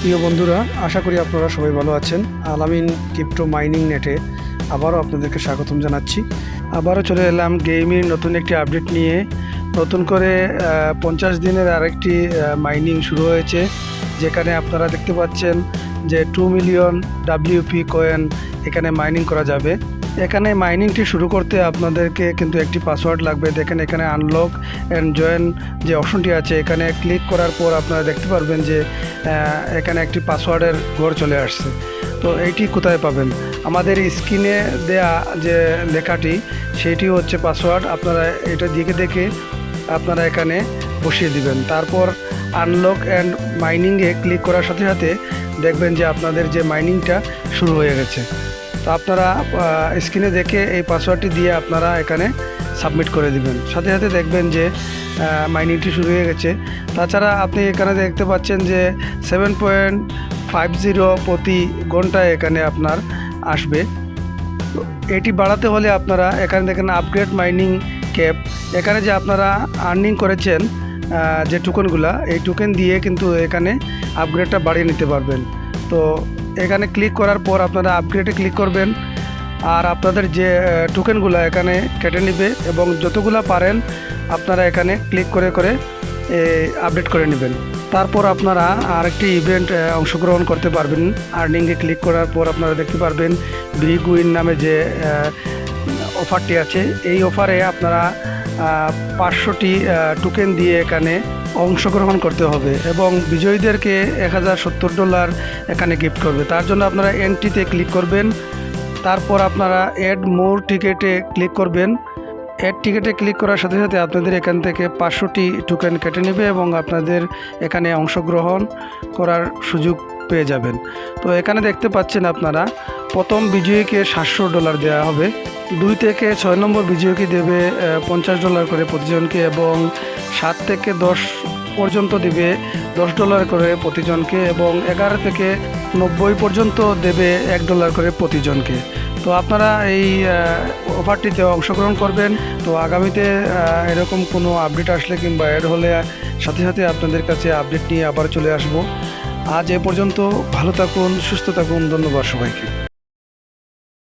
প্রিয় বন্ধুরা, আশা করি আপনারা সবাই ভালো আছেন। আলামিন ক্রিপ্টো মাইনিং নেটে আবারও আপনাদেরকে স্বাগতম জানাচ্ছি। আবারও চলে এলাম গেমির নতুন একটি আপডেট নিয়ে। নতুন করে পঞ্চাশ দিনের আরেকটি মাইনিং শুরু হয়েছে। যেখানে আপনারা দেখতে পাচ্ছেন যে টু মিলিয়ন ডাব্লিউপি কয়েন এখানে মাইনিং করা যাবে। এখানে মাইনিংটি শুরু করতে আপনাদেরকে কিন্তু একটি পাসওয়ার্ড লাগবে। দেখেন এখানে আনলক অ্যান্ড জয়েন যে অপশনটি আছে, এখানে ক্লিক করার পর আপনারা দেখতে পারবেন যে এখানে একটি পাসওয়ার্ডের ঘর চলে আসছে। তো এইটি কোথায় পাবেন? আমাদের স্ক্রিনে দেয়া যে লেখাটি সেইটি হচ্ছে পাসওয়ার্ড। আপনারা এটা দিকে দেখে আপনারা এখানে বসিয়ে দিবেন। তারপর আনলক অ্যান্ড মাইনিংয়ে ক্লিক করার সাথে সাথে দেখবেন যে আপনাদের যে মাইনিংটা শুরু হয়ে গেছে। তো আপনারা স্ক্রিনে দেখে এই পাসওয়ার্ডটি দিয়ে আপনারা এখানে সাবমিট করে দিবেন। সাথে সাথে দেখবেন যে মাইনিংটি শুরু হয়ে গেছে। তাছাড়া আপনি এখানে দেখতে পাচ্ছেন যে, সেভেন পয়েন্ট ফাইভ জিরো প্রতি ঘন্টায় এখানে আপনার আসবে। এটি বাড়াতে হলে আপনারা এখানে দেখেন আপগ্রেড মাইনিং ক্যাপ। এখানে যে আপনারা আর্নিং করেছেন যে টোকেনগুলা এই টোকেন দিয়ে কিন্তু এখানে আপগ্রেডটা বাড়িয়ে নিতে পারবেন। তো এখানে ক্লিক করার পর আপনারা আপগ্রেডে ক্লিক করবেন। আর আপনাদের যে টোকেনগুলো এখানে কেটে নেবে এবং যতগুলো পারেন আপনারা এখানে ক্লিক করে করে আপডেট করে নেবেন। তারপর আপনারা আরেকটি ইভেন্ট অংশগ্রহণ করতে পারবেন। আর্নিংয়ে ক্লিক করার পর আপনারা দেখতে পারবেন বিগ উইন নামে যে অফারটি আছে। এই অফারে আপনারা পাঁচশোটি টোকেন দিয়ে এখানে অংশগ্রহণ করতে হবে এবং বিজয়ীদেরকে এক হাজার সত্তর ডলার এখানে গিফট করবে। তার জন্য আপনারা এন্ট্রিতে ক্লিক করবেন, তারপর আপনারা অ্যাড মোর টিকেটে ক্লিক করবেন। অ্যাড টিকেটে ক্লিক করার সাথে সাথে আপনাদের এখান থেকে পাঁচশোটি টোকেন কেটে নেবে এবং আপনাদের এখানে অংশগ্রহণ করার সুযোগ পেয়ে যাবেন। তো এখানে দেখতে পাচ্ছেন আপনারা, প্রথম বিজয়ীকে সাতশো ডলার দেওয়া হবে। দুই থেকে ছয় নম্বর বিজয়ীকে দেবে পঞ্চাশ ডলার করে প্রতিজনকে এবং সাত থেকে দশ পর্যন্ত দেবে, দশ ডলার করে প্রতিজনকে এবং এগারো থেকে নব্বই পর্যন্ত দেবে এক ডলার করে প্রতিজনকে। তো আপনারা এই অফারটিতে অংশগ্রহণ করবেন। তো আগামীতে এরকম কোনো আপডেট আসলে কিংবা অ্যাড হলে সাথে সাথে আপনাদের কাছে আপডেট নিয়ে আবার চলে আসব। আজ এ পর্যন্ত ভালো থাকুন, সুস্থ থাকুন, ধন্যবাদ সবাইকে।